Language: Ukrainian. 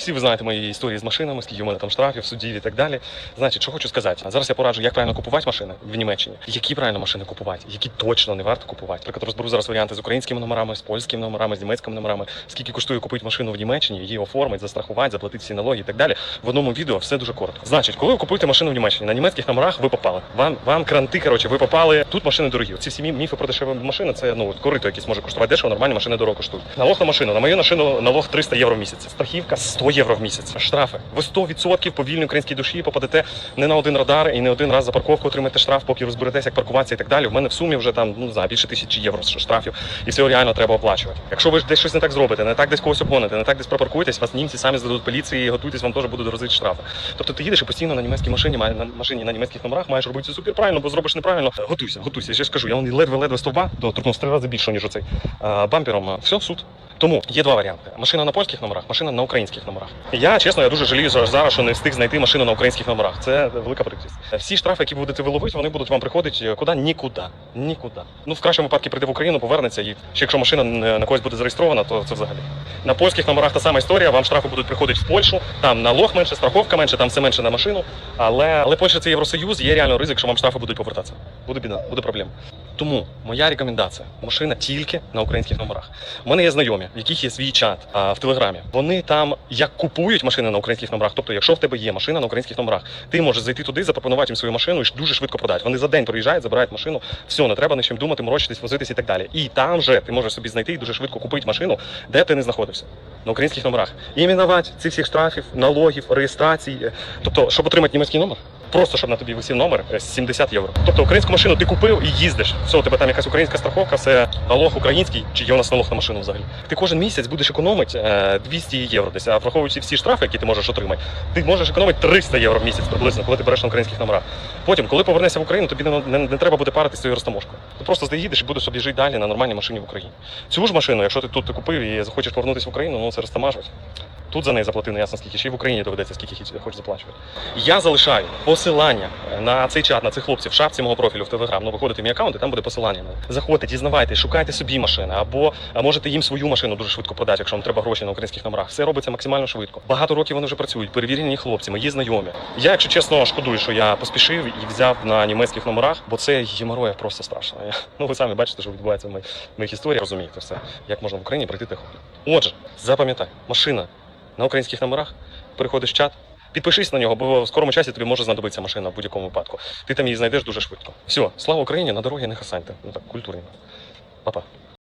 Всі ви знаєте мої історії з машинами, скільки у мене там штрафів, судів і так далі. Значить, що хочу сказати. Зараз я пораджу, як правильно купувати машини в Німеччині, які правильно машини купувати, які точно не варто купувати. Наприклад, розберу зараз варіанти з українськими номерами, з польськими номерами, з німецькими номерами. Скільки коштує купити машину в Німеччині, її оформити, застрахувати, заплатити всі налоги і так далі. В одному відео все дуже коротко. Значить, коли ви купуєте машину в Німеччині, на німецьких номерах ви попали. Вам вам кранти, коротше, ви попали. Тут машини дорогі. Ці всі мі- міфи про дешеві машини, це ну корито якісь може коштувати дешево, нормальні машини дорого коштують. Налог на машину. На мою машину налог 300 євро в місяць. Страхівка 100 євро в місяць. Штрафи. Ви 100% по вільній українській душі попадете не на один радар і не один раз за парковку отримаєте штраф, поки розберетеся, як паркуватися і так далі. В мене в сумі вже там ну знаю, більше тисячі євро штрафів, і все реально треба оплачувати. Якщо ви десь щось не так зробите, не так десь когось обгоните, не так десь пропаркуєтесь, вас німці самі здадуть поліції, готуйтесь, вам теж будуть розити штрафи. Тобто ти їдеш і постійно на німецькій машині, на машині на німецьких номерах маєш робити все супер правильно, бо зробиш неправильно. Готуйся, готуйся. Я ж кажу, я ледве-ледве стовба, то торкнув три рази більше, ніж оцей бампером. Все, суд. Тому є два варіанти: машина на польських номерах, машина на українських номерах. Я чесно, я дуже жалію за- зараз, що не встиг знайти машину на українських номерах. Це велика прикрість. Всі штрафи, які будете ви ловити, вони будуть вам приходити куди? Нікуди. Нікуди. Ну в кращому випадку прийде в Україну, повернеться, і ще якщо машина на когось буде зареєстрована, то це взагалі. На польських номерах та сама історія. Вам штрафи будуть приходити в Польщу. Там налог менше, страховка менше, там все менше на машину. Але але Польща це Євросоюз, є реально ризик, що вам штрафи будуть повертатися. Буде біда, буде проблема. Тому моя рекомендація: машина тільки на українських номерах. У мене є знайомі, в яких є свій чат а, в телеграмі. Вони там як купують машини на українських номерах. Тобто, якщо в тебе є машина на українських номерах, ти можеш зайти туди, запропонувати їм свою машину і дуже швидко продати. Вони за день приїжджають, забирають машину, все, не треба ні чим думати, морочитись, возитись і так далі. І там же ти можеш собі знайти і дуже швидко купити машину, де ти не знаходився. На українських номерах. Іменувати цих всіх штрафів, налогів, реєстрацій. Е, Тобто, щоб отримати німецький номер, просто щоб на тобі висів номер е, 70 євро. Тобто українську машину ти купив і їздиш. Все, у тебе там якась українська страховка, все налог український, чи є у нас налог на машину взагалі. Ти кожен місяць будеш економити е, 200 євро десь, а враховуючи всі штрафи, які ти можеш отримати, ти можеш економити 300 євро в місяць приблизно, коли ти береш на українських номерах. Потім, коли повернешся в Україну, тобі не, не, не треба буде паритися цією розтаможкою. Ти просто заїдеш і будеш собі жити далі на нормальній машині в Україні. Цю ж машину, якщо ти тут ти купив і захочеш повернутися в Україну, ну це розтамажувати. Тут за неї заплатив не ясно скільки, ще й в Україні доведеться, скільки хочеш заплачувати. Я залишаю посилання на цей чат, на цих хлопців в шапці мого профілю в Телеграм. Ну, виходите в мій аккаунт, і там буде посилання. Заходьте, дізнавайтесь, шукайте собі машини, або можете їм свою машину дуже швидко продати, якщо вам треба гроші на українських номерах. Все робиться максимально швидко. Багато років вони вже працюють, перевірені хлопці, мої знайомі. Я, якщо чесно, шкодую, що я поспішив і взяв на німецьких номерах, бо це геморроя просто страшно. Я- Ну, ви самі бачите, що відбувається в моїх історіях, розумієте все, як можна в Україні пройти тихо. Отже, запам'ятай, машина на українських номерах, переходиш в чат, підпишись на нього, бо в скорому часі тобі може знадобитися машина в будь-якому випадку. Ти там її знайдеш дуже швидко. Все, слава Україні, на дорогі не хасаньте. Ну так, культурні. Па-па.